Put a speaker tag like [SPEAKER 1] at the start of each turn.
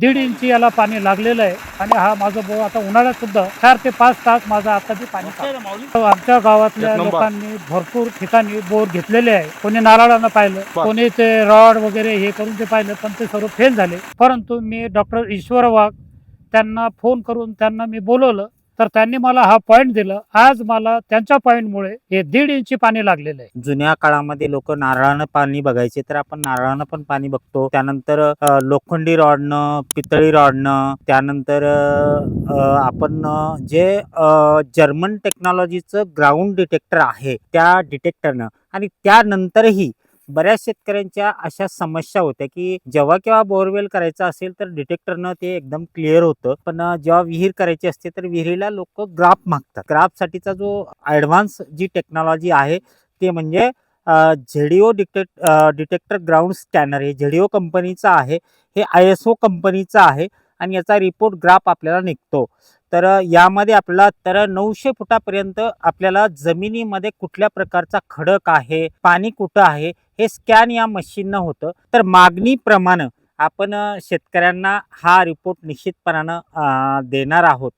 [SPEAKER 1] दीड इंची याला पाणी लागलेलं आहे आणि हा माझा बोर आता उन्हाळ्यात सुद्धा चार ते पाच तास माझा आता बी पाणी. आमच्या गावातल्या. लोकांनी भरपूर ठिकाणी बोर घेतलेले आहे कोणी नारळानं पाहिलं. कोणी ते रॉड वगैरे हे करून ते पाहिलं पण ते सर्व फेल झाले परंतु मी डॉक्टर ईश्वर वाघ त्यांना फोन करून त्यांना मी बोलवलं तर त्यांनी मला हा पॉईंट दिला. आज मला त्यांच्या पॉईंटमुळे हे दीड इंची पाणी लागलेलं आहे.
[SPEAKER 2] जुन्या काळामध्ये लोक नारळानं पाणी बघायचे तर आपण नारळानं पण पाणी बघतो. त्यानंतर लोखंडी रॉडनं पितळी रॉडनं त्यानंतर आपण जे जर्मन टेक्नॉलॉजीचं ग्राउंड डिटेक्टर आहे त्या डिटेक्टरनं आणि त्यानंतरही बऱ्याच शेतकऱ्यांच्या अशा समस्या होत्या की जेव्हा केव्हा बोरवेल करायचं असेल तर डिटेक्टरनं ते एकदम क्लिअर होतं. पण जेव्हा विहीर करायची असते तर विहिरीला लोक ग्राफ मागतात. ग्राफसाठीचा जो ॲडव्हान्स जी टेक्नॉलॉजी आहे ते म्हणजे झेडिओ डिटेक्ट डिटेक्टर ग्राउंड स्कॅनर हे झेडिओ कंपनीचं आहे हे आय एस ओ कंपनीचं आहे आणि याचा रिपोर्ट ग्राफ आपल्याला निघतो. तर यामध्ये आपल्याला तर नऊशे फुटापर्यंत आपल्याला जमिनीमध्ये कुठल्या प्रकारचा खडक आहे पाणी कुठं आहे हे स्कॅन या मशीननं होतं. तर मागणीप्रमाणे आपण शेतकऱ्यांना हा रिपोर्ट निश्चितपणानं देणार आहोत.